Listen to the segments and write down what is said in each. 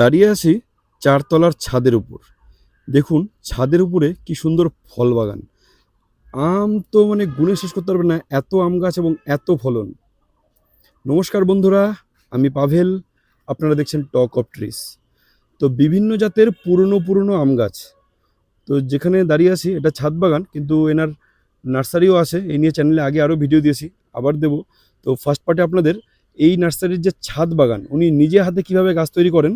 দাঁড়িয়ে আছি চারতলার ছাদের উপর। দেখুন, ছাদের উপরে কি সুন্দর ফল বাগান। আম তো মানে গুণে শেষ করতে পারবে না, এত আম গাছ এবং এত ফলন। নমস্কার বন্ধুরা, আমি পাভেল, আপনারা দেখছেন টক অফ ট্রিস তো বিভিন্ন জাতের পুরনো পুরনো আম গাছ। তো যেখানে দাঁড়িয়ে আছি, এটা ছাদ বাগান, কিন্তু এনার নার্সারিও আছে এই নিয়ে চ্যানেলে আগে আরও ভিডিও দিয়েছি, আবার দেব। তো ফার্স্ট পার্টে আপনাদের এই নার্সারির যে ছাদ বাগান, উনি নিজে হাতে কীভাবে গাছ তৈরি করেন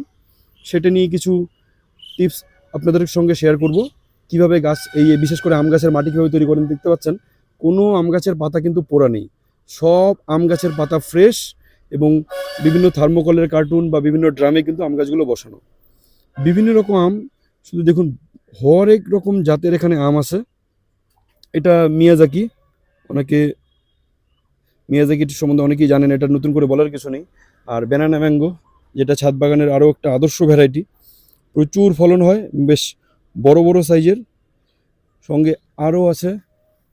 সেটা নিয়ে কিছু টিপস আপনাদের সঙ্গে শেয়ার করব। কীভাবে গাছ, এই বিশেষ করে আম গাছের মাটি কীভাবে তৈরি করেন দেখতে পাচ্ছেন? কোনো আম গাছের পাতা কিন্তু পোড়া নেই। সব আম গাছের পাতা ফ্রেশ এবং বিভিন্ন থার্মোকলের কার্টুন বা বিভিন্ন ড্রামে কিন্তু আম গাছগুলো বসানো। বিভিন্ন রকম আম, শুধু দেখুন, হরেক রকম জাতের এখানে আম আছে। এটা মিয়াজাকি, অনেকে মিয়াজাকির সম্বন্ধে অনেকেই জানেন, এটা নতুন করে বলার কিছু নেই। আর ব্যানানা ম্যাঙ্গো যেটা ছাদ বাগানের আরও একটা আদর্শ ভ্যারাইটি প্রচুর ফলন হয়, বেশ বড় বড় সাইজের সঙ্গে আরও আছে,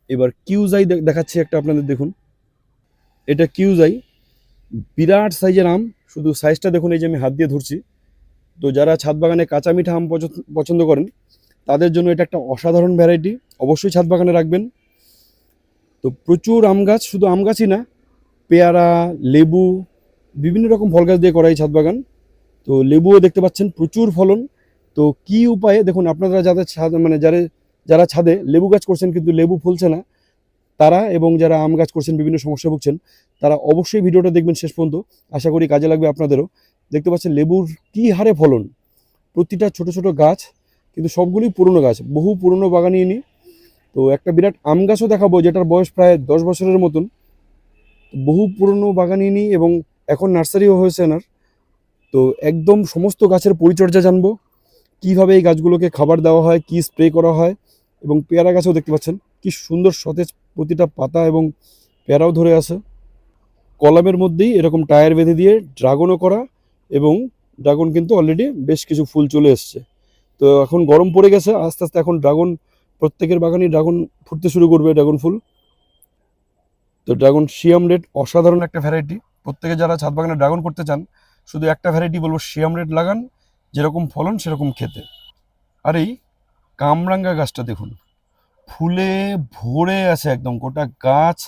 এবার কিউজাই দেখাচ্ছি একটা আপনাদের দেখুন। এটা কিউজাই, বিরাট সাইজের আম, শুধু সাইজটা দেখুন, এই যে আমি হাত দিয়ে ধরছি। তো যারা ছাদ বাগানে কাঁচা মিঠা আম পছন্দ করেন, তাদের জন্য এটা একটা অসাধারণ ভ্যারাইটি অবশ্যই ছাদ বাগানে রাখবেন। তো প্রচুর আম গাছ, শুধু আম গাছই না, পেয়ারা, লেবু বিভিন্ন রকম ফল গাছ দিয়ে করা এই ছাদ বাগান। তো লেবুও দেখতে পাচ্ছেন, প্রচুর ফলন। তো কি উপায়ে, দেখুন, আপনারা যাদের ছাদ মানে যারা যারা ছাদে লেবু গাছ করছেন কিন্তু লেবু ফুলছে না, তারা এবং যারা আম গাছ করছেন, বিভিন্ন সমস্যা ভুগছেন, তারা অবশ্যই ভিডিওটা দেখবেন শেষ পর্যন্ত। আশা করি কাজে লাগবে আপনাদেরও। দেখতে পাচ্ছেন, লেবুর কি হারে ফলন? প্রতিটা ছোট ছোট গাছ, কিন্তু সবগুলোই পুরনো গাছ, বহু পুরনো বাগানিয়ে নি তো একটা বিরাট আম গাছও দেখাবো, যেটার বয়স প্রায় দশ বছরের মতন। বহু পুরনো বাগানিনী এবং এখন নার্সারিও হয়েছে এনার। তো একদম সমস্ত গাছের পরিচর্যা জানব, কীভাবে এই গাছগুলোকে খাবার দেওয়া হয়, কি স্প্রে করা হয় এবং পেয়ারা গাছও দেখতে পাচ্ছেন, কি সুন্দর সতেজ প্রতিটা পাতা এবং পেয়ারাও ধরে আছে। কলামের মধ্যেই এরকম টায়ার বেঁধে দিয়ে ড্রাগনও করা এবং ড্রাগন কিন্তু অলরেডি বেশ কিছু ফুল চলে এসছে। তো এখন গরম পড়ে গেছে, আস্তে আস্তে এখন ড্রাগন, প্রত্যেকের বাগানই ড্রাগন ফুটতে শুরু করবে, ড্রাগন ফুল। তো ড্রাগন শিয়াম রেড অসাধারণ একটা ভ্যারাইটি প্রত্যেকে যারা ছাদ বাগানে ড্রাগন করতে চান, শুধু একটা ভ্যারাইটি বলব, শিয়াম রেড লাগান, যেরকম ফলন সেরকম খেতে। আর এই কামরাঙ্গা গাছটা দেখুন, ফুলে ভরে আছে একদম, গোটা গাছ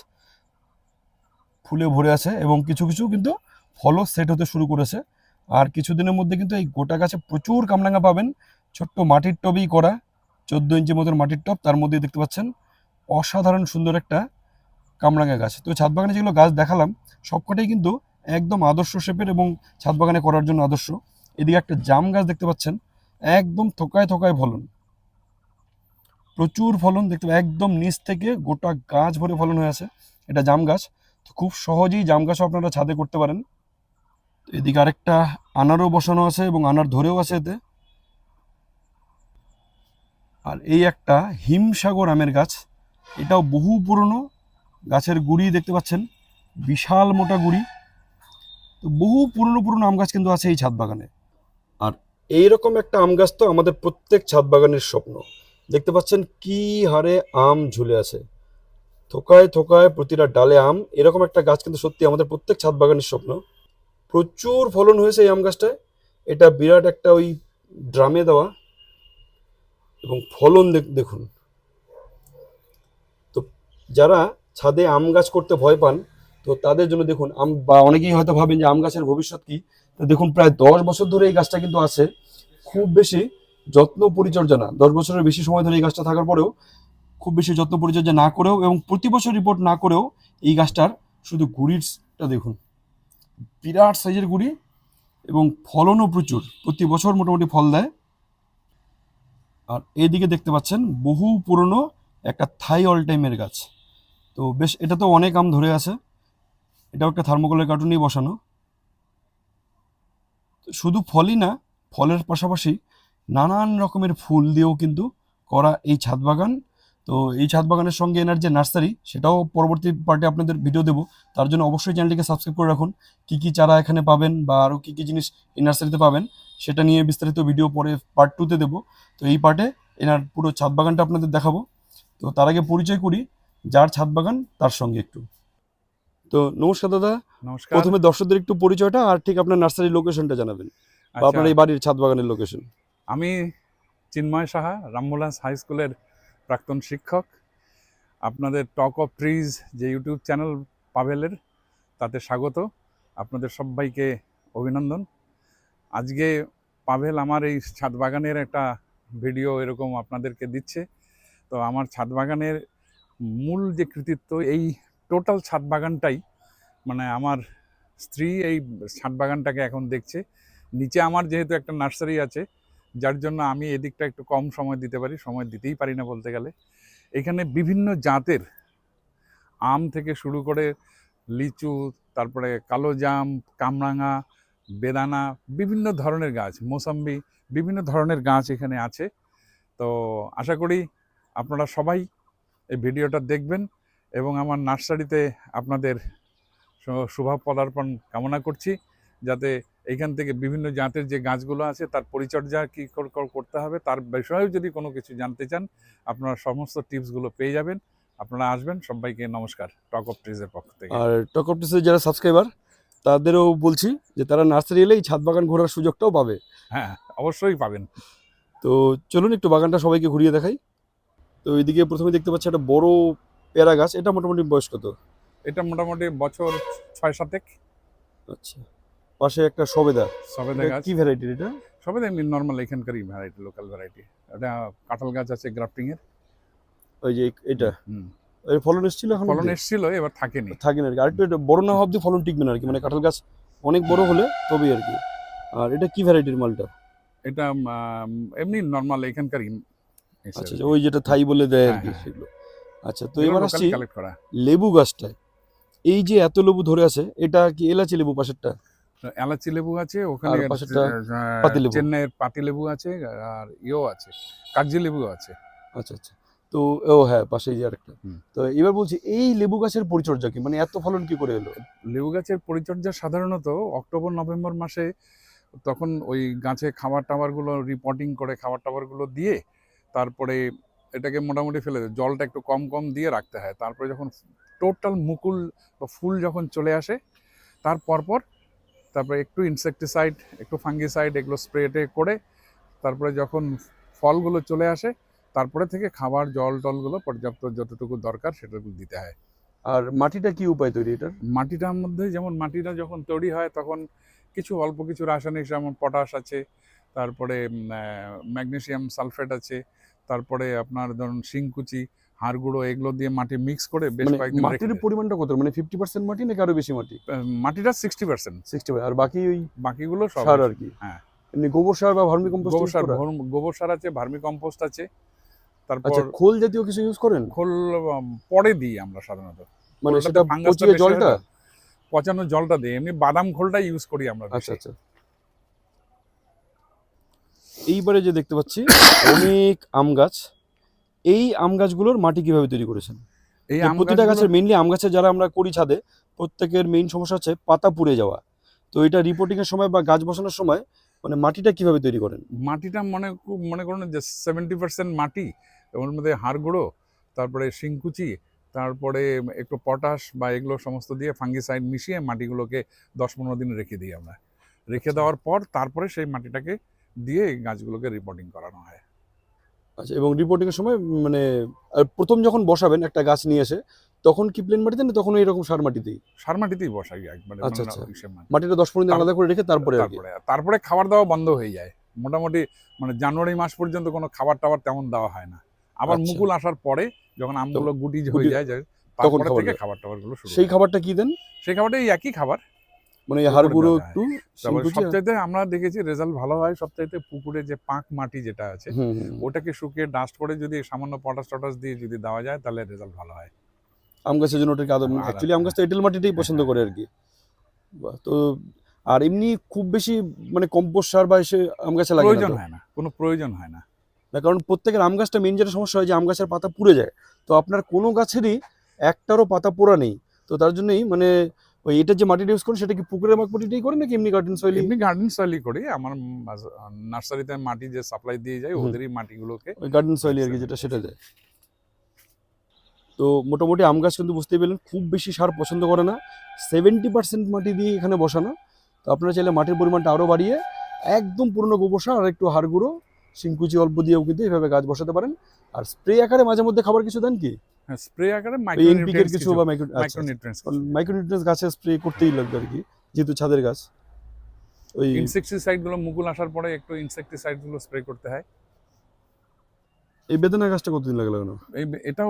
ফুলে ভরে আছে এবং কিছু কিছু কিন্তু ফলও সেট হতে শুরু করেছে। আর কিছুদিনের মধ্যে কিন্তু এই গোটা গাছে প্রচুর কামরাঙ্গা পাবেন। ছোট্ট মাটির টবেই করা, চোদ্দ ইঞ্চি মতন মাটির টব, তার মধ্যে দেখতে পাচ্ছেন, অসাধারণ সুন্দর একটা কামরাঙ্গা গাছ। তো ছাদ বাগানে যেগুলো গাছ দেখালাম, সবকটাই কিন্তু একদম আদর্শ শেপের এবং ছাদ বাগানে করার জন্য আদর্শ। এদিকে একটা জাম গাছ দেখতে পাচ্ছেন, একদম থোকায় থোকায় ফলন। প্রচুর ফলন দেখতে একদম নিচ থেকে গোটা গাছ ভরে ফলন হয়ে আছে। এটা জাম গাছ, তো খুব সহজেই জাম গাছও আপনারা ছাদে করতে পারেন। এদিকে আরেকটা আনারও বসানো আছে এবং আনার ধরেও আছে এতে। আর এই একটা হিমসাগর আমের গাছ, এটাও বহু পুরনো গাছের গুড়ি দেখতে পাচ্ছেন, বিশাল মোটা গুড়ি। তো বহু পুরনো পুরনো আম গাছ কিন্তু আছে এই ছাদ বাগানে। আর এইরকম একটা আম গাছ তো আমাদের প্রত্যেক ছাদ বাগানের স্বপ্ন। দেখতে পাচ্ছেন কি হারে আম ঝুলে আছে। থোকায় থোকায় প্রতিটা ডালে আম, এরকম একটা গাছ কিন্তু সত্যি আমাদের প্রত্যেক ছাদ বাগানের স্বপ্ন। প্রচুর ফলন হয়েছে এই আম গাছটায়। এটা বিরাট একটা ওই ড্রামে দেওয়া। এবং ফলন দেখ- দেখুন। তো যারা ছাদে আম গাছ করতে ভয় পান, তো তাদের জন্য দেখুন, আম বা অনেকেই হয়তো ভাবেন যে আম গাছের ভবিষ্যৎ কি। তো দেখুন, প্রায় দশ বছর ধরে এই গাছটা কিন্তু আছে। খুব বেশি যত্ন পরিচর্যা না, দশ বছরের বেশি সময় ধরে এই গাছটা থাকার পরেও খুব বেশি যত্ন পরিচর্যা না করেও এবং প্রতি বছর রিপোর্ট না করেও এই গাছটার শুধু গুড়িটা দেখুন। বিরাট সাইজের গুড়ি এবং ফলনও প্রচুর, প্রতি বছর মোটামুটি ফল দেয়। আর এদিকে দেখতে পাচ্ছেন, বহু পুরনো একটা থাই অল টাইমের গাছ। তো বেশ, এটা তো অনেক আম ধরে আছে। এটাও একটা থার্মোকলের কার্টুনেই বসানো। শুধু ফলই না, ফলের পাশাপাশি নানান রকমের ফুল দিয়েও কিন্তু করা এই ছাদ বাগান। তো এই ছাদ বাগানের সঙ্গে এনার যে নার্সারি, সেটাও পরবর্তী পার্টে আপনাদের ভিডিও দেবো। তার জন্য অবশ্যই চ্যানেলটিকে সাবস্ক্রাইব করে রাখুন। কী কী চারা এখানে পাবেন বা আরও কী কী জিনিস এই নার্সারিতে পাবেন, সেটা নিয়ে বিস্তারিত ভিডিও পরে পার্ট টুতে দেবো। তো এই পার্টে এনার পুরো ছাদ বাগানটা আপনাদের দেখাবো। তো তার আগে পরিচয় করি যার ছাদ বাগান তার সঙ্গে একটু। তো নমস্কার দাদা। নমস্কার। প্রথমে দর্শকদের একটু পরিচয়টা আর ঠিক আপনার নার্সারি লোকেশনটা জানাবেন বা আপনার আচ্ছা, এই বাড়ির ছাদ বাগানের লোকেশন আমি চিন্ময় সাহা রামমোলাস হাই স্কুলের প্রাক্তন শিক্ষক। আপনাদের টক অফ ট্রিজ যে ইউটিউব চ্যানেল পাভেলের তাতে স্বাগত। আপনাদের সবাইকে অভিনন্দন। আজকে পাভেল আমার এই ছাদ বাগানের একটা ভিডিও এরকম আপনাদেরকে দিচ্ছে। তো আমার ছাদ বাগানের মূল যে কৃতিত্ব, এই টোটাল ছাদ বাগানটাই মানে আমার স্ত্রী এই ছাদ বাগানটাকে এখন দেখছে। নিচে আমার যেহেতু একটা নার্সারি আছে, যার জন্য আমি এদিকটা একটু কম সময় দিতে পারি, সময় দিতেই পারি না বলতে গেলে। এখানে বিভিন্ন জাতের আম থেকে শুরু করে লিচু, তারপরে কালো জাম, কামরাঙা, বেদানা, বিভিন্ন ধরনের গাছ, মোসাম্বি, বিভিন্ন ধরনের গাছ এখানে আছে। তো আশা করি আপনারা সবাই এই ভিডিওটা দেখবেন এবং আমার নার্সারিতে আপনাদের শুভ পদার্পণ কামনা করছি যাতে এইখান থেকে বিভিন্ন জাতের যে গাছগুলো আছে তার পরিচর্যা কী কর- কর- করতে হবে তার বিষয়েও যদি কোনো কিছু জানতে চান আপনারা সমস্ত টিপসগুলো পেয়ে যাবেন। আপনারা আসবেন সবাইকে নমস্কার টক অফ ট্রিজের পক্ষ থেকে। আর টক অফ ট্রিজের যারা সাবস্ক্রাইবার তাদেরও বলছি যে তারা নার্সারি এলে এই ছাদ বাগান ঘোরার সুযোগটাও পাবে। হ্যাঁ অবশ্যই পাবেন। তো চলুন একটু বাগানটা সবাইকে ঘুরিয়ে দেখাই। তো এইদিকে প্রথমে দেখতে পাচ্ছি একটা বড় পেয়ারা গাছ। এটা মোটামুটি বয়স কত? এটা মোটামুটি বছর ছয় সাতেক। আচ্ছা। পাশে একটা সবেদা। সবেদা গাছ। কি ভ্যারাইটির এটা? সবেদা এমনি নর্মাল এখানকারই ভ্যারাইটি লোকাল ভ্যারাইটি এটা কাঁঠাল গাছ আছে গ্রাফটিং এর। ওই যে এটা? হুম। এর ফলন এসেছিল এখন ফলন অবধি? এসেছিল এবার থাকেনি। থাকে না আর কি। আরেকটু এটা বড় না অব্দি ফলন টিকবে না আর কি। মানে কাঁঠাল গাছ অনেক বড় হলে তবেই আর কি। আর এটা কি ভ্যারাইটির মালটা? এটা এমনি নর্মাল এখানকারই। আচ্ছা ওই যেটা থাই বলে দেয় আর হ্যাঁ, কি হ্যাঁ। সেগুলো। আচ্ছা তো এবার আসছি লেবু গাছটায়। এই যে এত লেবু ধরে আছে এটা কি এলাচি লেবু পাশেরটা? এলাচি লেবু আছে ওখানে। চেন্নাইয়ের পাতি লেবু আছে আর ইয়েও আছে কাগজি লেবু আছে। আচ্ছা আচ্ছা। তো ও হ্যাঁ পাশে যে আরেকটা। তো এবার বলছি এই লেবু গাছের পরিচর্যা কি? মানে এত ফলন কি করে এলো? লেবু গাছের পরিচর্যা সাধারণত অক্টোবর নভেম্বর মাসে তখন ওই গাছে খাবার টাবারগুলো রিপোর্টিং করে খাবার টাবারগুলো দিয়ে তারপরে এটাকে মোটামুটি ফেলে দেয়। জলটা একটু কম কম দিয়ে রাখতে হয়। তারপরে যখন টোটাল মুকুল বা ফুল যখন চলে আসে তার পরপর তারপরে একটু ইনসেকটিসাইড একটু ফাঙ্গিসাইড এগুলো স্প্রেটে করে তারপরে যখন ফলগুলো চলে আসে তারপরে থেকে খাবার জল টলগুলো পর্যাপ্ত যতটুকু দরকার সেটাগুলো দিতে হয়। আর মাটিটা কি উপায় তৈরি এটার? মাটিটার মধ্যে যেমন মাটিটা যখন তৈরি হয় তখন কিছু অল্প কিছু রাসায়নিক যেমন পটাশ আছে তারপরে ম্যাগনেশিয়াম সালফেট আছে তারপরে আপনার ধরুন শিংকুচি হাড় গুঁড়ো এগুলো দিয়ে মাটি মিক্স করে বেশ মানে কয়েকদিন মাটির পরিমাণটা কত? মানে ফিফটি পার্সেন্ট মাটি নাকি আরও বেশি মাটি? মাটিটা সিক্সটি পার্সেন্ট সিক্সটি আর বাকি ওই বাকিগুলো সব সার আর কি? হ্যাঁ। এমনি গোবর সার বা ভার্মি কম্পোস্ট গোবর সার গোবর সার আছে ভার্মি কম্পোস্ট আছে। তারপর আচ্ছা খোল জাতীয় কিছু ইউজ করেন? খোল পরে দিই আমরা সাধারণত। মানে সেটা পচিয়ে জলটা? পচানো জলটা দিই এমনি বাদাম খোলটা ইউজ করি আমরা আচ্ছা আচ্ছা। এইবারে যে দেখতে পাচ্ছি অনেক আম গাছ। এই আম গাছগুলোর মাটি কীভাবে তৈরি করেছেন? এই প্রতিটা গাছের মেইনলি আম গাছে যারা আমরা করি ছাদে প্রত্যেকের মেইন সমস্যা হচ্ছে পাতা পুড়ে যাওয়া। তো এটা রিপোর্টিং এর সময় বা গাছ বসানোর সময় মানে মাটিটা কীভাবে তৈরি করেন? মাটিটা মনে মনে করুন যে সেভেন্টি পার্সেন্ট মাটি ওর মধ্যে হাড় গুঁড়ো তারপরে শিংকুচি তারপরে একটু পটাশ বা এগুলো সমস্ত দিয়ে ফাঙ্গিসাইড মিশিয়ে মাটিগুলোকে দশ পনেরো দিন রেখে দিই আমরা। রেখে দেওয়ার পর তারপরে সেই মাটিটাকে দিয়ে গাছগুলোকে রিপোর্টিং করানো হয়। আচ্ছা এবং রিপোর্টিং এর সময় মানে প্রথম যখন বসাবেন একটা গাছ নিয়ে এসে তখন কি প্লেন মাটিতে না তখন এইরকম সার মাটিতেই? সার মাটিতেই বসাই একবারে আচ্ছা, মানে আচ্ছা। মাটিটা দশ পনেরো দিন আলাদা করে রেখে তারপরে আর তারপরে খাবার দাওয়া বন্ধ হয়ে যায়। মোটামুটি মানে জানুয়ারি মাস পর্যন্ত কোনো খাবার টাবার তেমন দেওয়া হয় না। আবার আচ্ছা। মুকুল আসার পরে যখন আমগুলো গুটি হয়ে যায় তখন থেকে খাবার টাবারগুলো সেই খাবারটা কি দেন? সেই খাবারটা এই একই খাবার। মানে এই হাড় করে গুঁড়ো দেওয়া হয়। একটু সবচাইতে আমরা দেখেছি রেজাল্ট ভালো হয় সবচাইতে পুকুরে যে পাঁক মাটি যেটা আছে। ওটাকে শুকিয়ে ডাস্ট করে যদি সামান্য পটাশ টটাশ দিয়ে যদি দেওয়া যায় তাহলে রেজাল্ট ভালো হয়। আম গাছের জন্য ওটাকে আলাদা, অ্যাকচুয়ালি আম গাছ তো এঁটেল মাটিটাই পছন্দ করে আর কি। তো আর এমনি খুব বেশি মানে কম্পোস্ট সার বা এসে আম গাছে লাগে প্রয়োজন হয় না কোনো প্রয়োজন হয় না। না কারণ প্রত্যেকের আম গাছটা মেন যেটা সমস্যা হয় যে আম গাছের পাতা পুড়ে যায়। তো আপনার কোনো গাছেরই একটারও পাতা পোড়া নেই। তো তার জন্যই মানে ওই এটা যে মাটিটা ইউজ করেন সেটা কি পুকুরের মাটিটাই করেন নাকি এমনি গার্ডেন সয়েল এমনি গার্ডেন সয়েলই করি। আমার নার্সারিতে মাটি যে সাপ্লাই দিয়ে যায় ওদেরই মাটিগুলোকে ওই গার্ডেন সয়েল আর কি যেটা সেটা দেয় তো মোটামুটি আম গাছ কিন্তু বুঝতেই পেলেন খুব বেশি সার পছন্দ করে না। সেভেন্টি পার্সেন্ট মাটি দিয়ে এখানে বসানো। তো আপনারা চাইলে মাটির পরিমাণটা আরও বাড়িয়ে একদম পুরনো গোবর সার আর একটু হাড় গুঁড়ো শিংকুচি অল্প দিয়েও কিন্তু এইভাবে গাছ বসাতে পারেন। আর স্প্রে আকারে মাঝে মধ্যে খাবার কিছু দেন কি? স্প্রে আকারে এনপিকের কিছু বা মাইক্রো মাইক্রোনিউট্রিয়েন্টস মাইক্রোনিউট্রিয়েন্টস গাছে স্প্রে করতেই লাগবে আর কি যেহেতু ছাদের গাছ। ওই ইনসেকটিসাইডগুলো মুকুল আসার পরে একটু ইনসেকটিসাইডগুলো স্প্রে করতে হয়। এই বেদনা গাছটা কতদিন লাগে লাগানো? এই এটাও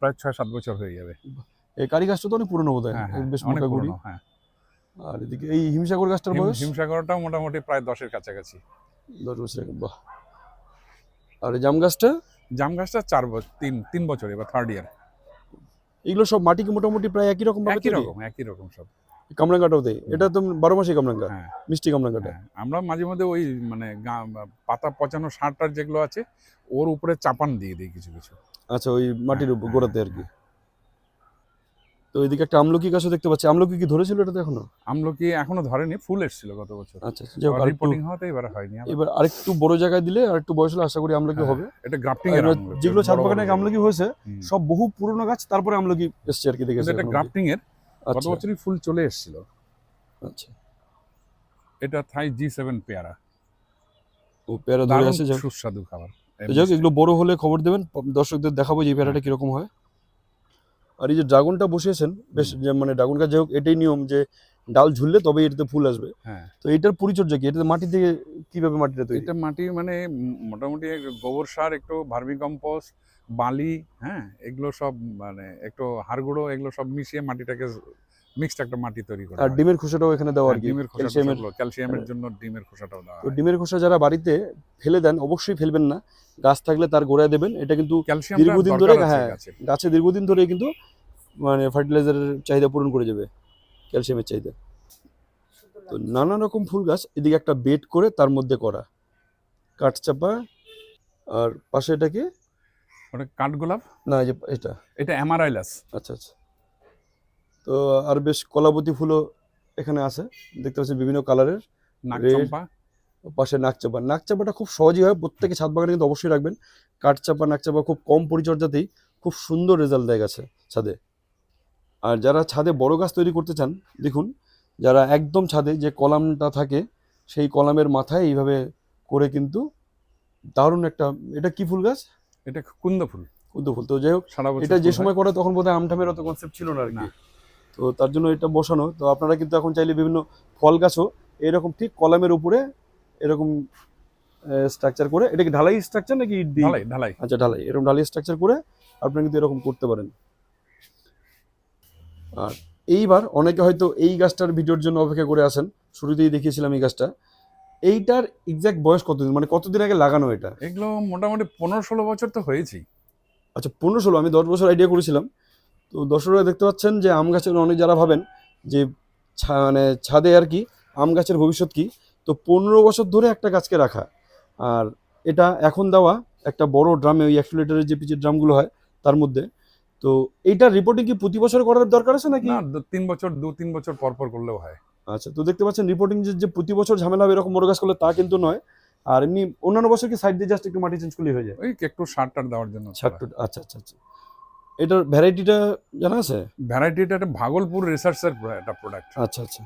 প্রায় ছয় সাত বছর হয়ে যাবে। এই কারি গাছটা তো অনেক পুরনো বোধ হয় হ্যাঁ হ্যাঁ বেশ অনেক মোটা গুড়ি। পুরনো, হ্যাঁ। আর এদিকে এই হিমসাগর গাছটার বয়স? হিমসাগরটাও মোটামুটি প্রায় দশের কাছাকাছি। দশ বছর বাহ। আর জাম গাছটা? জাম গাছটা চার বছর তিন তিন বছর এবার থার্ড ইয়ার এগুলো সব মাটি কি মোটামুটি প্রায় একই রকম একই রকম একই রকম সব। কামরাঙ্গাটাও দেয়? এটা তো বারো মাসে কামরাঙ্গা হ্যাঁ। মিষ্টি কামরাঙ্গাটা? হ্যাঁ, আমরা মাঝে মধ্যে ওই মানে পাতা পচানো সারটার যেগুলো আছে ওর উপরে চাপান দিয়ে দিই কিছু কিছু। আচ্ছা ওই মাটির উপর হ্যাঁ, গোড়াতে আর কি? তো এদিকে একটা আমলকি গাছও দেখতে পাচ্ছি। আমলকি কি ধরেছিল এটাতে এখনও? আমলকি এখনও ধরেনি ফুল এসেছিল গত বছর। আচ্ছা আচ্ছা, যাই হোক, রিপোর্টিং হতে এবার হয়নি এবার আরেকটু বড় জায়গায় দিলে আর একটু বয়স হলে আশা করি আমলকি হ্যাঁ, হবে। এটা গ্রাফটিং এর যেগুলো ছাদ বাগানে আমলকি। হয়েছে সব বহু পুরনো গাছ তারপরে আমলকি এসছে আর কি দেখেছি এটা গ্রাফটিং এর গত আচ্ছা। বছরই ফুল চলে এসেছিল। আচ্ছা। এটা থাই জি সেভেন পেয়ারা। ও পেয়ারা ধরে আছে সুস্বাদু খাবার। যাক এগুলো বড় হলে খবর দেবেন দর্শকদের দেখাবো যে পেয়ারাটা কীরকম হয়। আর এই যে ড্রাগনটা বসিয়েছেন বেশ যে মানে ড্রাগন গাছ যাই হোক এটাই নিয়ম যে ডাল ঝুললে তবে এটাতে ফুল আসবে। হ্যাঁ। তো এটার পরিচর্যা কি? এটাতে মাটি থেকে কীভাবে মাটিটা তৈরি? এটা মাটি মানে মোটামুটি গোবর সার একটু ভার্মি কম্পোস্ট বালি হ্যাঁ এগুলো সব মানে একটু হাড়গুঁড়ো এগুলো সব মিশিয়ে মাটিটাকে মিক্সড একটা মাটি তৈরি করা আর ডিমের খোসাটাও এখানে দেওয়া আর হ্যাঁ, কি? ডিমের খোসা ক্যালসিয়ামের ক্যালসিয়ামের জন্য ডিমের খোসাটাও দেওয়া তো ডিমের খোসা যারা বাড়িতে ফেলে দেন অবশ্যই ফেলবেন না। গাছ থাকলে তার গোড়ায় দেবেন। এটা কিন্তু দীর্ঘদিন ধরে, হ্যাঁ, গাছে। দীর্ঘদিন ধরে কিন্তু মানে ফার্টিলাইজারের চাহিদা পূরণ করে যাবে ক্যালসিয়ামের চাহিদা। তো নানা রকম ফুল গাছ এদিকে একটা বেড করে তার মধ্যে করা। কাঠ চাপা আর পাশে এটাকে ওটা কাঠগোলাপ না যে এটা। এটা অ্যামারাইলাস। আচ্ছা আচ্ছা। তো আর বেশ কলাবতী ফুলও এখানে আছে। দেখতে পাচ্ছি বিভিন্ন কালারের। নাগচম্পা পাশে নাকচাপা নাকচাপাটা খুব সহজই হয় প্রত্যেকে ছাদ বাগানে কিন্তু অবশ্যই রাখবেন। কাঠচাপা নাকচাপা খুব কম পরিচর্যাতেই খুব সুন্দর রেজাল্ট দেয় গাছে ছাদে। আর যারা ছাদে বড় গাছ তৈরি করতে চান দেখুন যারা একদম ছাদে যে কলামটা থাকে সেই কলামের মাথায় এইভাবে করে কিন্তু দারুণ একটা এটা কি ফুল গাছ? এটা কুন্দ ফুল। কুদ্দু ফুল। তো যাই হোক এটা যে সময় করে তখন বোধহয় আমঠামের অত কনসেপ্ট ছিল না আর কি। না। তো তার জন্য এটা বসানো। তো আপনারা কিন্তু এখন চাইলে বিভিন্ন ফল গাছও এরকম ঠিক কলামের উপরে এরকম স্ট্রাকচার করে এটা কি ঢালাই স্ট্রাকচার নাকি ইট দিয়ে? ঢালাই ঢালাই। আচ্ছা ঢালাই এরকম ঢালাই স্ট্রাকচার করে আপনি কিন্তু এরকম করতে পারেন। আর এইবার অনেকে হয়তো এই গাছটার ভিডিওর জন্য অপেক্ষা করে আসেন শুরুতেই দেখিয়েছিলাম এই গাছটা। এইটার এক্সাক্ট বয়স কতদিন? মানে কতদিন আগে লাগানো এটা? এগুলো মোটামুটি পনেরো ষোলো বছর তো হয়েছেই। আচ্ছা পনেরো ষোলো আমি দশ বছর আইডিয়া করেছিলাম। তো দর্শকরা দেখতে পাচ্ছেন যে আম গাছের অনেক যারা ভাবেন যে ছা- মানে ছাদে আর কি আম গাছের ভবিষ্যৎ কি তো পনেরো বছর ধরে একটা গাছকে রাখা। আর এটা এখন দেওয়া একটা বড় ড্রামে ওই একশো লিটারের যে পিচের ড্রামগুলো হয় তার মধ্যে। তো এইটার রিপোর্টিং কি প্রতি বছর করার দরকার আছে নাকি? না তিন বছর দু তিন বছর পর পর করলেও হয়। আচ্ছা তো দেখতে পাচ্ছেন রিপোর্টিং যে যে প্রতি বছর ঝামেলা হবে এরকম বড় গাছ করলে তা কিন্তু নয়। আর এমনি অন্যান্য বছর কি সাইড দিয়ে জাস্ট একটু মাটি চেঞ্জ করলেই হয়ে যায়? ওই একটু সার টার দেওয়ার জন্য। ছাট্টু আচ্ছা আচ্ছা আচ্ছা। এটার ভ্যারাইটিটা জানা আছে? ভ্যারাইটিটা একটা ভাগলপুর রিসার্চের একটা প্রোডাক্ট আচ্ছা আচ্ছা।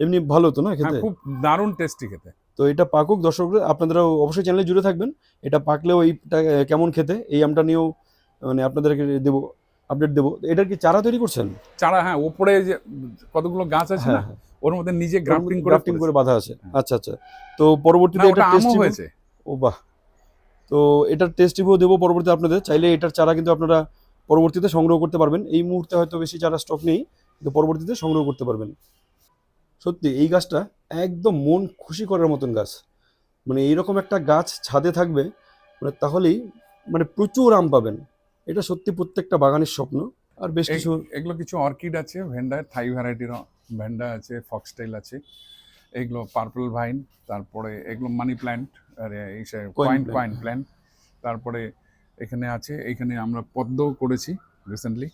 এমনি ভালো তো না হ্যাঁ খেতে? খুব দারুণ টেস্টি খেতে। তো এটা পাকুক দর্শকরা আপনারা অবশ্যই চ্যানেলে জুড়ে থাকবেন। এটা পাকলেও এইটা কেমন খেতে? এই আমটা নিয়েও মানে আপনাদেরকে দেবো আপডেট দেবো। এটার কি চারা তৈরি করছেন? চারা হ্যাঁ ওপরে যে কতগুলো গাছ আছে না হ্যাঁ। ওর মধ্যে নিজে গ্রাফটিং করে গ্রাফটিং করে বাঁধা আছে। হ্যাঁ। আচ্ছা আচ্ছা। তো পরবর্তীতে এটা টেস্ট হয়েছে। ও বাহ। তো এটার টেস্ট রিভিউ দেবো পরবর্তীতে আপনাদের। চাইলে এটার চারা কিন্তু আপনারা পরবর্তীতে সংগ্রহ করতে পারবেন। এই মুহূর্তে হয়তো বেশি চারা স্টক নেই কিন্তু পরবর্তীতে সংগ্রহ করতে পারবেন। সত্যি এই গাছটা একদম মন খুশি করার মতন গাছ। মানে এইরকম একটা গাছ ছাদে থাকবে মানে তাহলেই মানে প্রচুর আম পাবেন। এটা সত্যি প্রত্যেকটা বাগানের স্বপ্ন। আর বেশ কিছু এগুলো কিছু অর্কিড আছে ভেন্ডা থাই ভ্যারাইটির ভেন্ডা আছে ফক্সটেল আছে। এগুলো পার্পল ভাইন তারপরে এগুলো মানি প্ল্যান্ট আরে কয়েন কয়েন। প্ল্যান্ট তারপরে এখানে আছে এখানে আমরা পদ্ম করেছি রিসেন্টলি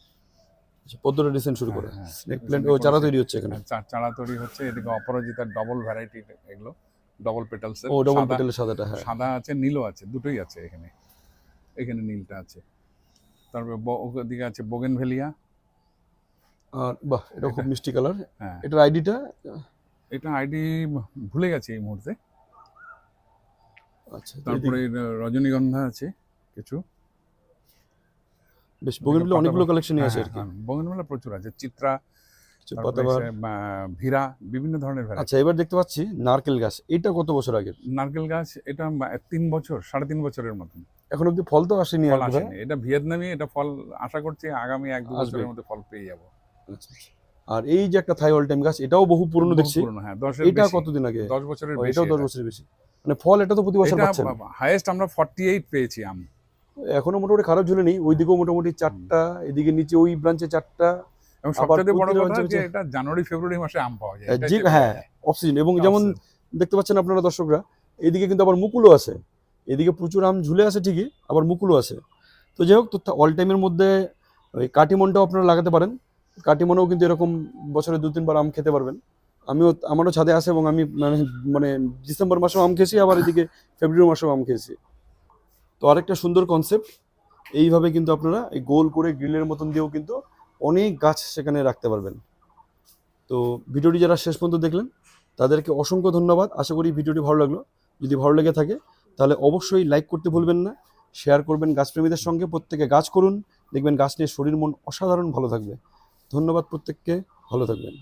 পদ্মটা ডিসেন্ট শুরু করে। হ্যাঁ, স্নেক প্ল্যান্ট ও চারা তৈরি হচ্ছে এখানে। চারা তৈরি হচ্ছে এদিকে অপরাজিতার ডবল ভ্যারাইটি এগুলো ডবল পেটালস ও ডবল পেটেলের সাদাটা হ্যাঁ। সাদা আছে নীলও আছে দুটোই আছে এখানে। এখানে নীলটা আছে। তারপরে ওদিকে আছে বোগেনভেলিয়া আর বাহ এটা খুব মিষ্টি কালার হ্যাঁ। এটার আইডিটা এটা আইডি ভুলে গেছি এই মুহূর্তে। আচ্ছা তারপরে রজনীগন্ধা আছে কিছু। বেশ বগেনভিলে অনেকগুলো কালেকশনই আছে আর কি। বগনমেলা প্রচুর আছে। চিত্রা ভীরা বিভিন্ন ধরনের আচ্ছা এবার দেখতে পাচ্ছি নারকেল গাছ। এটা কত বছর আগের? নারকেল গাছ এটা তিন বছর সাড়ে তিন বছরের মতন। এখন অব্দি ফল তো আসেনি এটা ভিয়েতনামি এটা ফল আশা করছি আগামী এক দু বছরের মধ্যে ফল পেয়ে যাব। আচ্ছা, আচ্ছা। আর এই যে একটা থাই অল টাইম গাছ এটাও বহু পুরনো দেখছি। হ্যাঁ এটা কতদিন আগে? দশ বছরের এটাও দশ বছরের বেশি। মানে ফল এটা তো প্রতি বছর পাচ্ছেন। হাইয়েস্ট আমরা ফর্টি এইট পেয়েছি আম। এখনও মোটামুটি খারাপ ঝুলে নেই ওইদিকেও মোটামুটি চারটা এদিকে নিচে ওই ব্রাঞ্চে চারটা এবং সবচেয়ে বড় কথা যে এটা জানুয়ারি ফেব্রুয়ারি মাসে আম পাওয়া যায় হ্যাঁ অফ সিজন এবং যেমন দেখতে পাচ্ছেন আপনারা দর্শকরা এদিকে কিন্তু আবার মুকুলও আছে এদিকে প্রচুর আম ঝুলে আছে ঠিকই আবার মুকুলও আছে। তো যাই হোক তো অল টাইমের মধ্যে ওই কাটিমনটাও আপনারা লাগাতে পারেন কাটিমনেও কিন্তু এরকম বছরে দু তিনবার আম খেতে পারবেন। আমিও আমারও ছাদে আছে এবং আমি মানে মানে ডিসেম্বর মাসেও আম খেয়েছি আবার এদিকে ফেব্রুয়ারি মাসেও আম খেয়েছি। তো আরেকটা সুন্দর কনসেপ্ট এইভাবে কিন্তু আপনারা এই গোল করে গ্রিলের মতন দিয়েও কিন্তু অনেক গাছ সেখানে রাখতে পারবেন। তো ভিডিওটি যারা শেষ পর্যন্ত দেখলেন, তাদেরকে অসংখ্য ধন্যবাদ। আশা করি ভিডিওটি ভালো লাগল। যদি ভালো লেগে থাকে, তাহলে অবশ্যই লাইক করতে ভুলবেন না শেয়ার করবেন গাছপ্রেমীদের সঙ্গে, প্রত্যেকে গাছ করুন, দেখবেন গাছ নিয়ে শরীর মন অসাধারণ ভালো থাকবে। ধন্যবাদ প্রত্যেককে, ভালো থাকবেন।